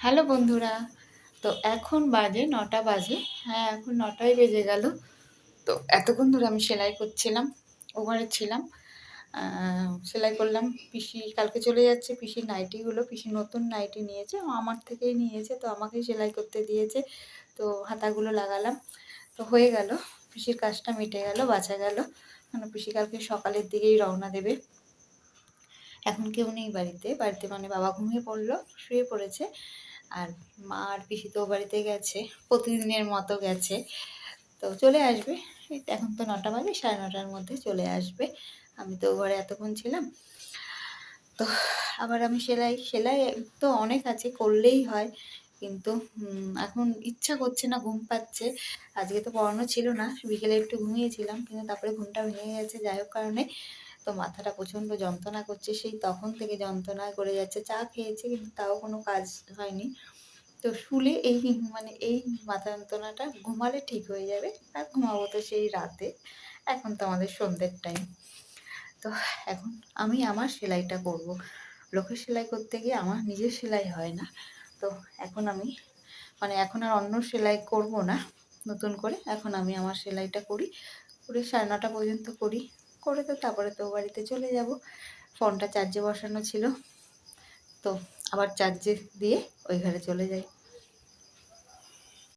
Hello বন্ধুরা, তো এখন বাজে নটা বাজে। হ্যাঁ এখন নটাই বেজে গেল। তো এতক্ষণ ধরে আমি সেলাই করছিলাম ওভারে ছিলাম। সেলাই করলাম, পিসি কালকে চলে যাচ্ছে, পিসির নাইটিগুলো, পিসি নতুন নাইটি নিয়েছে আমার থেকেই নিয়েছে, তো আমাকেই সেলাই করতে দিয়েছে, তো হাতাগুলো লাগালাম। তো হয়ে গেল, পিসির কাজটা মিটে গেল বাঁচা গেল। মানে পিসি কালকে সকালের দিকেই রওনা দেবে। এখন কেউ নেই বাড়িতে বাড়িতে মানে বাবা ঘুমিয়ে পড়ল, শুয়ে পড়েছে। আর মা আর পিসি তো বাড়িতে গেছে, প্রতিদিনের মতো গেছে। তো চলে আসবে। এখন তো নটা বাজে, সাড়ে নটার মধ্যে চলে আসবে। আমি তো ঘরে এতক্ষণ ছিলাম। তো আবার আমি সেলাই সেলাই তো অনেক আছে, করলেই হয়। কিন্তু এখন ইচ্ছা করছে না, ঘুম পাচ্ছে। আজকে তো পড়ানো ছিল না, বিকেলে একটু ঘুমিয়েছিলাম, কিন্তু তারপরে ঘুমটা ভেঙে গেছে। যাই হোক কারণে তো মাথাটা প্রচণ্ড যন্ত্রণা করছে, সেই তখন থেকে যন্ত্রণা করে যাচ্ছে। চা খেয়েছে কিন্তু তাও কোনো কাজ হয়নি। তো শুলে এই মানে এই মাথা যন্ত্রণাটা ঘুমালে ঠিক হয়ে যাবে, আর ঘুমাবো তো সেই রাতে। এখন তো আমাদের সন্ধ্যের টাইম তো এখন আমি আমার সেলাইটা করব। লোকের সেলাই করতে গিয়ে আমার নিজের সেলাই হয় না। তো এখন আমি মানে এখন আর অন্য সেলাই করব না। নতুন করে এখন আমি আমার সেলাইটা করি। করে সাড়ে নটা পর্যন্ত করি। করে তো তারপরে তো বাড়িতে চলে যাব। ফোনটা চার্জে বসানো ছিল। তো আবার চার্জে দিয়ে ওই ঘরে চলে যাই।